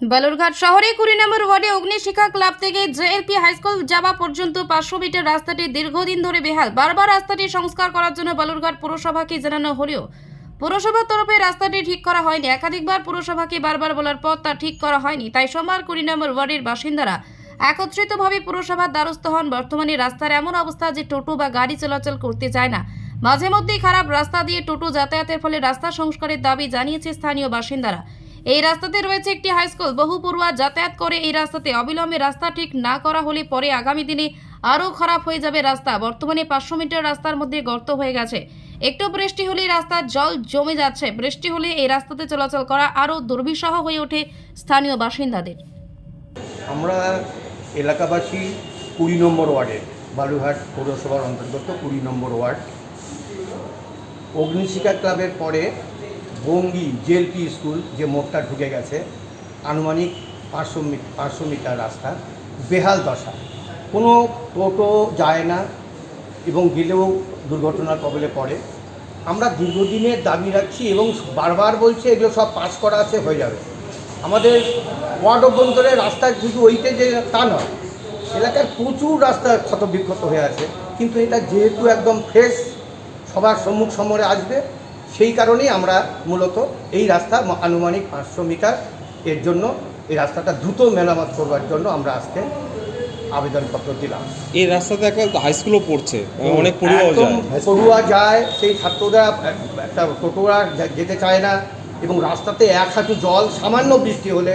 বালুরঘাট শহরে কুড়ি নম্বর ওয়ার্ডে অগ্নিশিখা ক্লাব থেকে জেএলপি হাইস্কুল যাওয়া পর্যন্ত পাঁচশো মিটার রাস্তাটি দীর্ঘদিন ধরে বেহাল। বারবার রাস্তাটি সংস্কার করার জন্য বালুরঘাট পুরসভাকে জানানো হলেও পুরসভার তরফে রাস্তাটি ঠিক করা হয়নি। একাধিকবার পুরসভাকে বারবার বলার পর তা ঠিক করা হয়নি। তাই সোমবার কুড়ি নম্বর ওয়ার্ডের বাসিন্দারা একত্রিতভাবে পুরসভার দ্বারস্থ হন। বর্তমানে রাস্তার এমন অবস্থা যে টোটো বা গাড়ি চলাচল করতে চায় না। মাঝে মধ্যেই খারাপ রাস্তা দিয়ে টোটো যাতায়াতের ফলে রাস্তা সংস্কারের দাবি জানিয়েছে স্থানীয় বাসিন্দারা। এই রাস্তাতে রয়েছে একটি হাই স্কুল বহু পড়ুয়া যাতায়াত করে এই রাস্তাতে অবিলম্বে রাস্তা ঠিক না করা হলে পরে আগামী দিনে আরও খারাপ হয়ে যাবে রাস্তা। বর্তমানে পাঁচশো মিটার রাস্তার মধ্যে গর্ত হয়ে গেছে। একটু বৃষ্টি হলেই রাস্তার জল জমে যাচ্ছে। বৃষ্টি হলে এই রাস্তাতে চলাচল করা আরও দুর্বিষহ হয়ে ওঠে স্থানীয় বাসিন্দাদের। আমরা এলাকাবাসী কুড়ি নম্বর ওয়ার্ডের বালুঘাট পৌরসভার অন্তর্গত কুড়ি নম্বর ওয়ার্ড। অগ্নিশিখা ক্লাবের পরে বঙ্গি জেলপি স্কুল যে মোড়টা ঢুকে গেছে, আনুমানিক পাঁচশো পাঁচশো মিটার রাস্তা, বেহাল দশা। কোনো টোটো যায় না এবং গেলেও দুর্ঘটনার কবলে পড়ে। আমরা দীর্ঘদিনের দাবি রাখছি এবং বারবার বলছে এগুলো সব পাস করা আছে, হয়ে যাবে। আমাদের ওয়ার্ড অভ্যন্তরে রাস্তা শুধু ওইটাই যে, তা নয়। এলাকার প্রচুর রাস্তা ক্ষত বিক্ষত হয়ে আছে। কিন্তু এটা যেহেতু একদম ফ্রেশ সবার সম্মুখ সমরে আসবে। সেই কারণেই আমরা মূলত এই রাস্তা আনুমানিক পাঁচশো মিটার এর জন্য এই রাস্তাটা দ্রুত মেরামত করবার জন্য আমরা আজকে আবেদনপত্র দিলাম। এই রাস্তাতে একটা হাই স্কুলও পড়ছে অনেক যায়। পড়ুয়া যায় সেই ছাত্ররা একটা টোটোরা যেতে চায় না এবং রাস্তাতে এক হাঁটু জল সামান্য বৃষ্টি হলে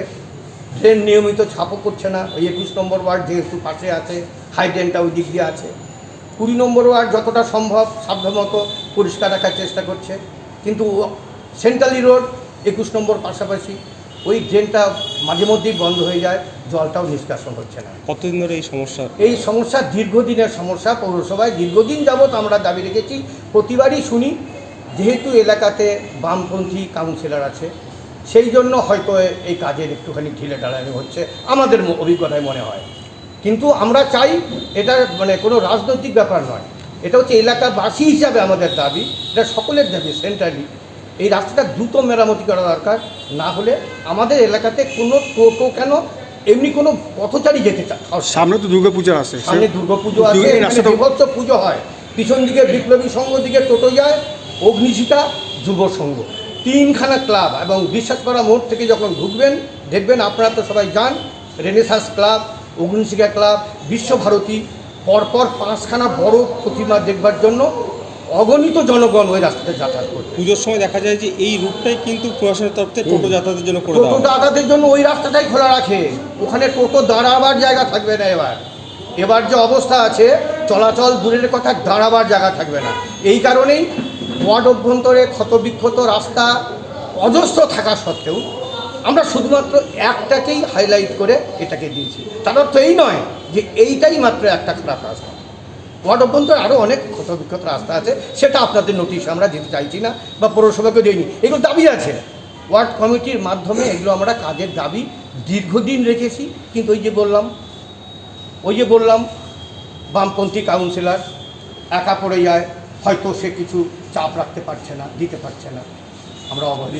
ট্রেন নিয়মিত ছাপও করছে না। ওই একুশ নম্বর ওয়ার্ড যেহেতু পাশে আছে হাই ট্রেনটা ওই দিক দিয়ে আছে। কুড়ি নম্বর ওয়ার্ড যতটা সম্ভব সাধ্যমতো পরিষ্কার রাখার চেষ্টা করছে। কিন্তু সেন্ট্রালি রোড একুশ নম্বর পাশাপাশি ওই ড্রেনটা মাঝে মধ্যেই বন্ধ হয়ে যায় জলটাও নিষ্কাশন হচ্ছে না। কতদিন ধরে এই সমস্যা? এই সমস্যা দীর্ঘদিনের সমস্যা পৌরসভায়। দীর্ঘদিন যাবৎ আমরা দাবি রেখেছি প্রতিবারই শুনি যেহেতু এলাকাতে বামপন্থী কাউন্সিলর আছে সেই জন্য হয়তো এই কাজের একটুখানি ঢিলে ঢালানি হচ্ছে আমাদের অভিজ্ঞতায় মনে হয়। কিন্তু আমরা চাই এটা মানে কোনো রাজনৈতিক ব্যাপার নয়। এটা হচ্ছে এলাকাবাসী হিসাবে আমাদের দাবি এটা সকলের দাবি সেন্ট্রালি এই রাস্তাটা দ্রুত মেরামতি করা দরকার না হলে আমাদের এলাকাতে কোনো টোটো কেন এমনি কোনো পথচারী যেতে চায়। সামনে তো দুর্গাপূজা আছে। সামনে দুর্গাপুজো আছে বিভৎস পুজো হয়। পিছন দিকে বিপ্লবী সংঘ দিকে টোটো যায় অগ্নিশিখা যুব সংঘ। তিনখানা ক্লাব এবং বিশ্বাস করা মোড় থেকে যখন ঢুকবেন দেখবেন আপনারা তো সবাই যান renaissance club Agnishikha club Visva Bharati পরপর পাঁচখানা বড় প্রতিমা দেখবার জন্য অগণিত জনগণ ওই রাস্তাতে যাতায়াত করবে পুজোর সময় দেখা যায় যে এই রুটটাই কিন্তু প্রশাসনের তরফ থেকে টোটো যাতায়াতের জন্য করে টোটো। দাদাদের জন্য ওই রাস্তাটাই খোলা রাখে। ওখানে টোটো দাঁড়াবার জায়গা থাকবে না এবার। এবার যে অবস্থা আছে চলাচল দূরের কথা দাঁড়াবার জায়গা থাকবে না। এই কারণেই ওয়ার্ড অভ্যন্তরে ক্ষতবিক্ষত রাস্তা অজস্র থাকা সত্ত্বেও আমরা শুধুমাত্র একটাকেই হাইলাইট করে এটাকে দিয়েছি। তার অর্থ এই নয় যে এইটাই মাত্র একটা খারাপ রাস্তা। ওয়ার্ড অভ্যন্তরে আরও অনেক ক্ষতবিক্ষত রাস্তা আছে, সেটা আপনাদের নোটিশ আমরা দিতে চাইছি না বা পৌরসভাকে দিইনি। এগুলো দাবি আছে। ওয়ার্ড কমিটির মাধ্যমে এগুলো আমরা কাজের দাবি দীর্ঘদিন রেখেছি, কিন্তু ওই যে বললাম, ওই যে বললাম, বামপন্থী কাউন্সিলর একা পড়ে যায়, হয়তো সে কিছু চাপ রাখতে পারছে না, দিতে পারছে না। আমরা অবহেলিত।